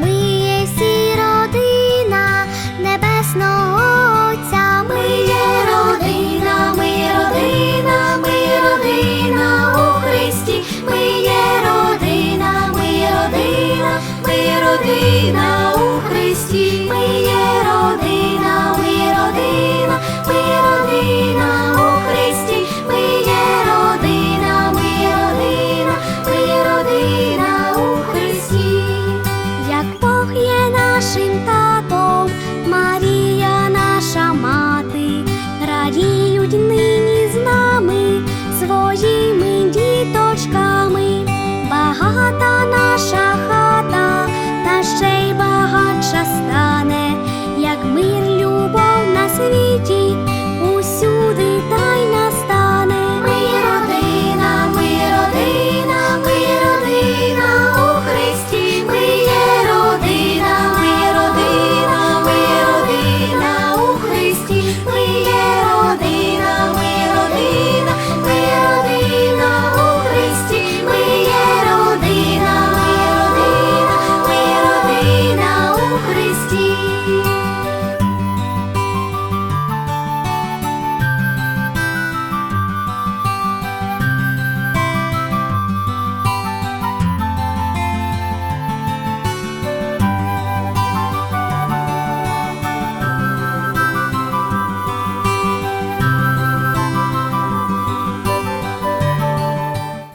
ми є всі родина небесного Отця, ми є родина, ми родина, ми родина у Христі, ми є родина, ми родина, ми родина у Христі, ми є. Бог є нашим татом Марія.